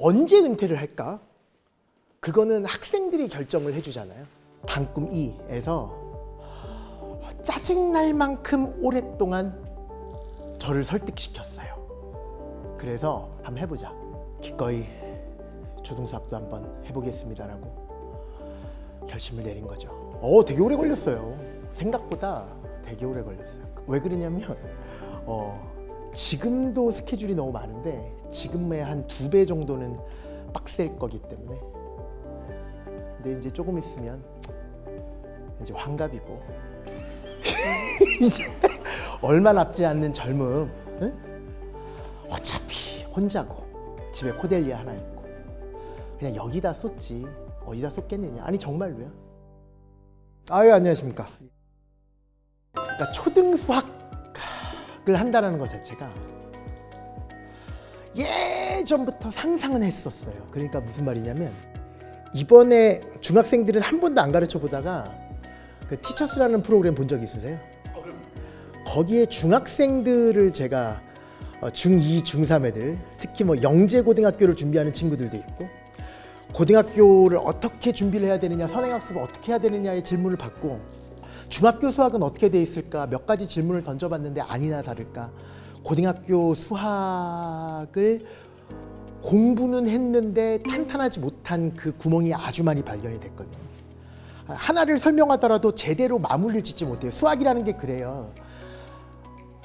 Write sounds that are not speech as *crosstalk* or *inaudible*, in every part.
언제 은퇴를 할까? 그거는 학생들이 결정을 해주잖아요. 단꿈 2에서 짜증날 만큼 오랫동안 저를 설득시켰어요. 그래서 한번 해보자. 기꺼이 초등수학도 한번 해보겠습니다라고 결심을 내린 거죠. 어, 되게 오래 걸렸어요. 생각보다 되게 오래 걸렸어요. 왜 그러냐면 어, 지금도 스케줄이 너무 많은데 지금의 한 두 배 정도는 빡셀 거기 때문에. 근데 이제 조금 있으면 이제 환갑이고. *laughs* 이제 얼마 남지 않는 젊음 응? 어차피 혼자고. 집에 코델리아 하나 있고. 그냥 여기다 쏟지. 어디다 쏟겠느냐. 아니 정말로요? 아유 안녕하십니까. 그러니까 초등 수학 을 한다는 것 자체가 예전부터 상상은 했었어요 그러니까 무슨 말이냐면 이번에 중학생들은 한 번도 안 가르쳐 보다가 그 티처스라는 프로그램 본 적 있으세요? 거기에 중학생들을 제가 어, 중2, 중3 애들 특히 뭐 영재고등학교를 준비하는 친구들도 있고 고등학교를 어떻게 준비를 해야 되느냐 선행학습을 어떻게 해야 되느냐의 질문을 받고 중학교 수학은 어떻게 돼 있을까 몇 가지 질문을 던져봤는데 아니나 다를까 고등학교 수학을 공부는 했는데 탄탄하지 못한 그 구멍이 아주 많이 발견이 됐거든요. 하나를 설명하더라도 제대로 마무리를 짓지 못해요. 수학이라는 게 그래요.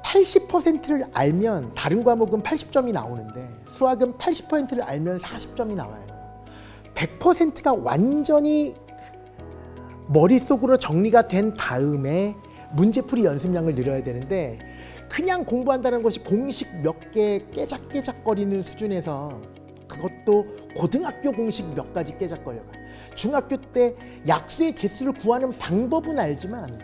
80%를 알면 다른 과목은 80점이 나오는데 수학은 80%를 알면 40점이 나와요. 100%가 완전히 머릿속으로 정리가 된 다음에 문제풀이 연습량을 늘려야 되는데 그냥 공부한다는 것이 공식 몇 개 깨작깨작거리는 수준에서 그것도 고등학교 공식 몇 가지 깨작거려요. 중학교 때 약수의 개수를 구하는 방법은 알지만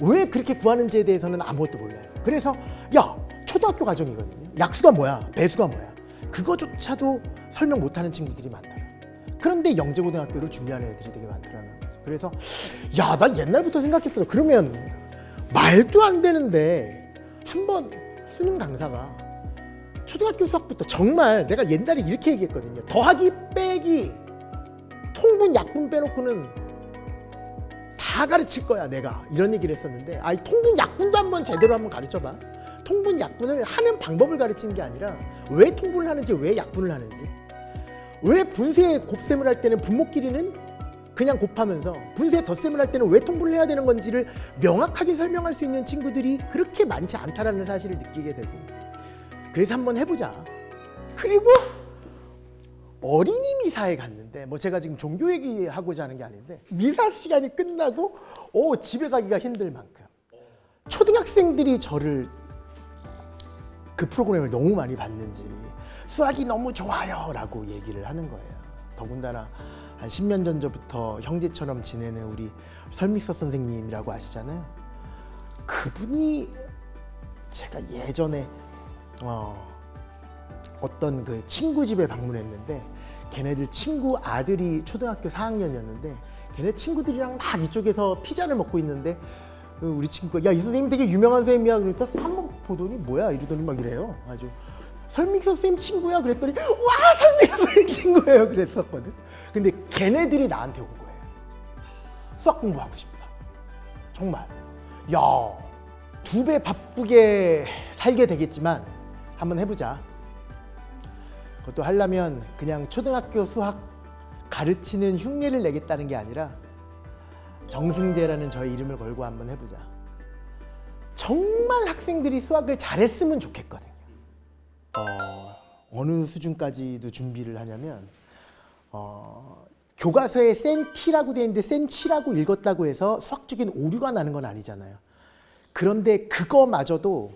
왜 그렇게 구하는지에 대해서는 아무것도 몰라요. 그래서 야 초등학교 과정이거든요. 약수가 뭐야, 배수가 뭐야. 그거조차도 설명 못하는 친구들이 많더라. 그런데 영재고등학교를 준비하는 애들이 되게 많더라는 거죠. 그래서 야나 옛날부터 생각했어. 그러면 말도 안 되는데 한 번 수능 강사가 초등학교 수학부터 정말 내가 옛날에 이렇게 얘기했거든요. 더하기 빼기 통분 약분 빼놓고는 다 가르칠 거야 내가 이런 얘기를 했었는데 아이 통분 약분도 한번 제대로 한번 가르쳐봐 통분 약분을 하는 방법을 가르치는 게 아니라 왜 통분을 하는지 왜 약분을 하는지 왜 분수의 곱셈을 할 때는 분모 길이는 그냥 곱하면서 분수의 덧셈을 할 때는 왜 통분을 해야 되는 건지를 명확하게 설명할 수 있는 친구들이 그렇게 많지 않다라는 사실을 느끼게 되고. 그래서 한번 해보자. 그리고 어린이 미사에 갔는데 뭐 제가 지금 종교 얘기하고자 하는 게 아닌데 미사 시간이 끝나고 오 집에 가기가 힘들 만큼. 초등학생들이 저를 그 프로그램을 너무 많이 봤는지 수학이 너무 좋아요라고 얘기를 하는 거예요. 더군다나 한 10년 전부터 형제처럼 지내는 우리 설미서 선생님이라고 아시잖아요. 그분이 제가 예전에 어, 어떤 그 친구 집에 방문했는데 걔네들 친구 아들이 초등학교 4학년이었는데 걔네 친구들이랑 막 이쪽에서 피자를 먹고 있는데 그 우리 친구가 야 이 선생님 되게 유명한 선생님이야. 그러니까 한번 보더니 뭐야? 이러더니 막 이래요. 아주 설믹서 선생님 친구야? 그랬더니 와 설믹서 선생님 친구예요. 그랬었거든. 근데 걔네들이 나한테 온 거예요. 수학 공부하고 싶다. 정말. 야두 배 바쁘게 살게 되겠지만 한번 해보자. 그것도 하려면 그냥 초등학교 수학 가르치는 흉내를 내겠다는 게 아니라 정승재라는 저의 이름을 걸고 한번 해보자. 정말 학생들이 수학을 잘했으면 좋겠거든요. 어, 어느 수준까지도 준비를 하냐면 어, 교과서에 센티라고 되어 있는데 센치라고 읽었다고 해서 수학적인 오류가 나는 건 아니잖아요. 그런데 그거마저도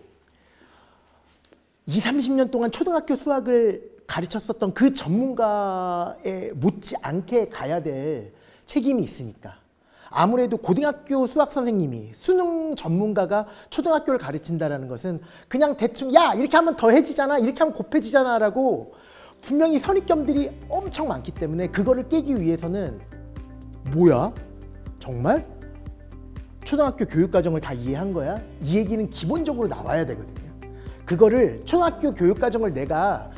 2, 30년 동안 초등학교 수학을 가르쳤었던 그 전문가에 못지 않게 가야 될 책임이 있으니까. 아무래도 고등학교 수학 선생님이 수능 전문가가 초등학교를 가르친다라는 것은 그냥 대충 야 이렇게 하면 더해지잖아 이렇게 하면 곱해지잖아라고 분명히 선입견들이 엄청 많기 때문에 그거를 깨기 위해서는 뭐야? 정말? 초등학교 교육 과정을 다 이해한 거야? 이 얘기는 기본적으로 나와야 되거든요. 그거를 초등학교 교육 과정을 내가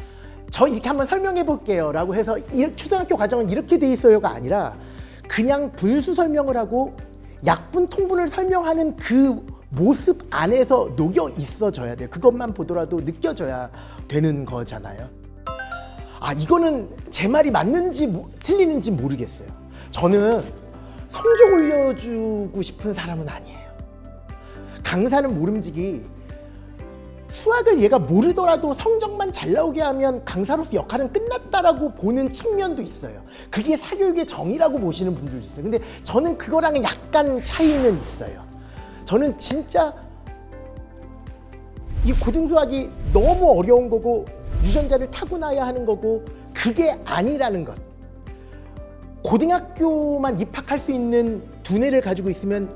저 이렇게 한번 설명해 볼게요. 라고 해서 이- 초등학교 과정은 이렇게 돼 있어요가 아니라 그냥 분수 설명을 하고 약분 통분을 설명하는 그 모습 안에서 녹여 있어져야 돼요. 그것만 보더라도 느껴져야 되는 거잖아요. 아 이거는 제 말이 맞는지 모- 틀리는지 모르겠어요. 저는 성적 올려주고 싶은 사람은 아니에요. 강사는 모름지기 수학을 얘가 모르더라도 성적만 잘 나오게 하면 강사로서 역할은 끝났다라고 보는 측면도 있어요. 그게 사교육의 정의라고 보시는 분들도 있어요. 근데 저는 그거랑은 약간 차이는 있어요. 저는 진짜 이 고등수학이 너무 어려운 거고 유전자를 타고나야 하는 거고 그게 아니라는 것. 고등학교만 입학할 수 있는 두뇌를 가지고 있으면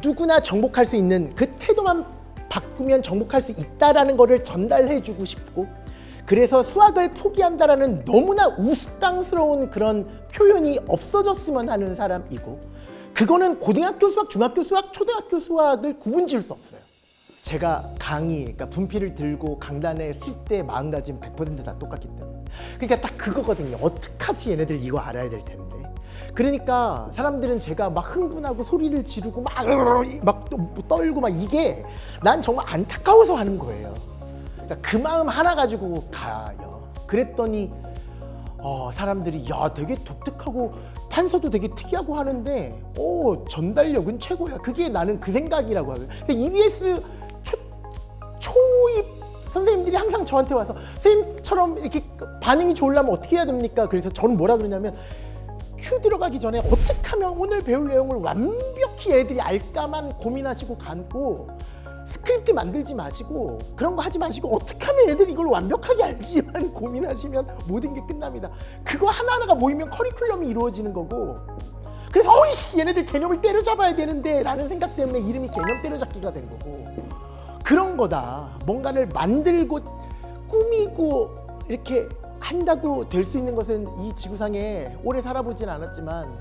누구나 정복할 수 있는 그 태도만 바꾸면 정복할 수 있다라는 거를 전달해 주고 싶고 그래서 수학을 포기한다라는 너무나 우스꽝스러운 그런 표현이 없어졌으면 하는 사람이고 그거는 고등학교 수학, 중학교 수학, 초등학교 수학을 구분 지을 수 없어요. 제가 강의, 그러니까 분필을 들고 강단에 쓸 때 마음가짐 100%다 똑같기 때문에. 그러니까 딱 그거거든요. 어떡하지 얘네들 이거 알아야 될 텐데. 그러니까 사람들은 제가 막 흥분하고 소리를 지르고 막, 막 또- 떨고 막 이게 난 정말 안타까워서 하는 거예요. 그러니까 그 마음 하나 가지고 가요. 그랬더니 어, 사람들이 야 되게 독특하고 판서도 되게 특이하고 하는데 오 전달력은 최고야. 그게 나는 그 생각이라고 하거든요. EBS 초, 초입 선생님들이 항상 저한테 와서 선생님처럼 이렇게 반응이 좋으려면 어떻게 해야 됩니까? 그래서 저는 뭐라 그러냐면 큐 들어가기 전에 어떻게 하면 오늘 배울 내용을 완벽히 애들이 알까만 고민하시고 감고 스크립트 만들지 마시고 그런 거 하지 마시고 어떻게 하면 애들이 이걸 완벽하게 알지만 *laughs* 고민하시면 모든 게 끝납니다. 그거 하나하나가 모이면 커리큘럼이 이루어지는 거고 그래서 어이씨 얘네들 개념을 때려잡아야 되는데 라는 생각 때문에 이름이 개념 때려잡기가 된 거고 그런 거다. 뭔가를 만들고 꾸미고 이렇게 한다고 될 수 있는 것은 이 지구상에 오래 살아보진 않았지만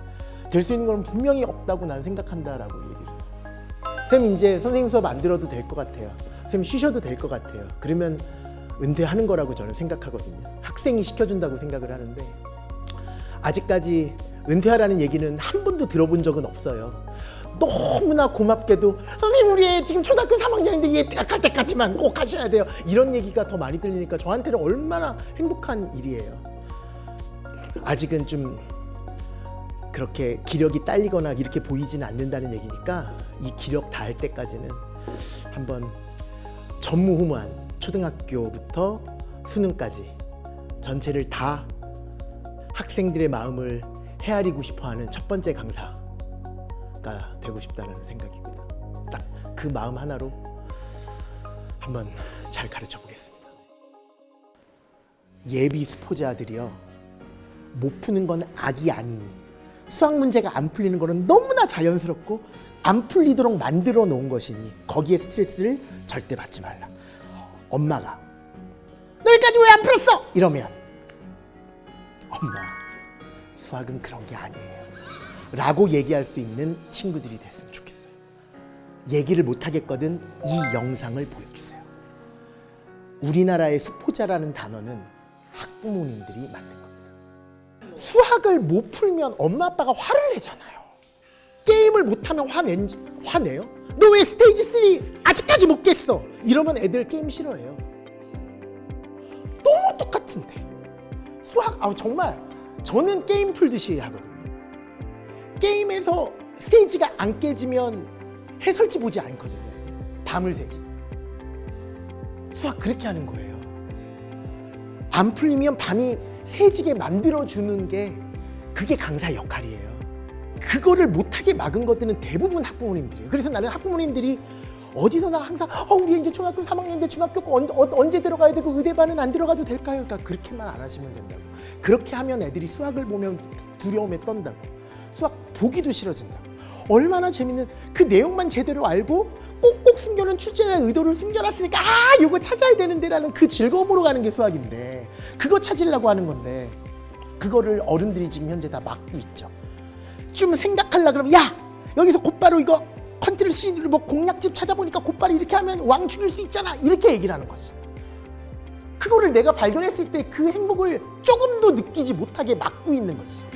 될 수 있는 건 분명히 없다고 난 생각한다라고 얘기를. 쌤 이제 선생님 수업 안 들어도 될 것 같아요. 쌤 쉬셔도 될 것 같아요. 그러면 은퇴하는 거라고 저는 생각하거든요. 학생이 시켜준다고 생각을 하는데 아직까지 은퇴하라는 얘기는 한 번도 들어본 적은 없어요. 너무나 고맙게도 선생님 우리 애 지금 초등학교 3학년인데 얘 대학 갈 때까지만 꼭 하셔야 돼요. 이런 얘기가 더 많이 들리니까 저한테는 얼마나 행복한 일이에요. 아직은 좀 그렇게 기력이 딸리거나 이렇게 보이지는 않는다는 얘기니까 이 기력 닿을 때까지는 한번 전무후무한 초등학교부터 수능까지 전체를 다 학생들의 마음을 헤아리고 싶어하는 첫 번째 강사 가 되고 싶다는 생각입니다. 딱 그 마음 하나로 한번 잘 가르쳐 보겠습니다. 예비 수포자들이요 못 푸는 건 악이 아니니 수학 문제가 안 풀리는 거는 너무나 자연스럽고 안 풀리도록 만들어 놓은 것이니 거기에 스트레스를 절대 받지 말라. 엄마가 너희까지 왜 안 풀었어? 이러면 엄마 수학은 그런 게 아니에요. 라고 얘기할 수 있는 친구들이 됐으면 좋겠어요. 얘기를 못 하겠거든 이 영상을 보여주세요. 우리나라의 수포자라는 단어는 학부모님들이 만든 겁니다. 수학을 못 풀면 엄마 아빠가 화를 내잖아요. 게임을 못하면 화낸, 화내요? 너 왜 스테이지 3 아직까지 못 깼어? 이러면 애들 게임 싫어해요. 너무 똑같은데. 수학, 아 정말 저는 게임 풀듯이 하거든요. 게임에서 스테이지가 안 깨지면 해설지 보지 않거든요. 밤을 새지. 수학 그렇게 하는 거예요. 안 풀리면 밤이 새지게 만들어주는 게 그게 강사 역할이에요. 그거를 못하게 막은 것들은 대부분 학부모님들이에요. 그래서 나는 학부모님들이 어디서나 항상 어, 우리 이제 초등학교 3학년인데 중학교 거 언, 어, 언제 들어가야 되고 의대반은 안 들어가도 될까요? 그러니까 그렇게만 안 하시면 된다고. 그렇게 하면 애들이 수학을 보면 두려움에 떤다고. 수학 보기도 싫어진다고. 얼마나 재밌는 그 내용만 제대로 알고 꼭꼭 숨겨놓은 출제자의 의도를 숨겨놨으니까 아 이거 찾아야 되는데라는 그 즐거움으로 가는 게 수학인데 그거 찾으려고 하는 건데 그거를 어른들이 지금 현재 다 막고 있죠. 좀 생각하려 그러면 야 여기서 곧바로 이거 컨트롤 C로 뭐 공략집 찾아보니까 곧바로 이렇게 하면 왕 죽일 수 있잖아 이렇게 얘기를 하는 거지. 그거 그거를 내가 발견했을 때 그 행복을 조금도 느끼지 못하게 막고 있는 거지.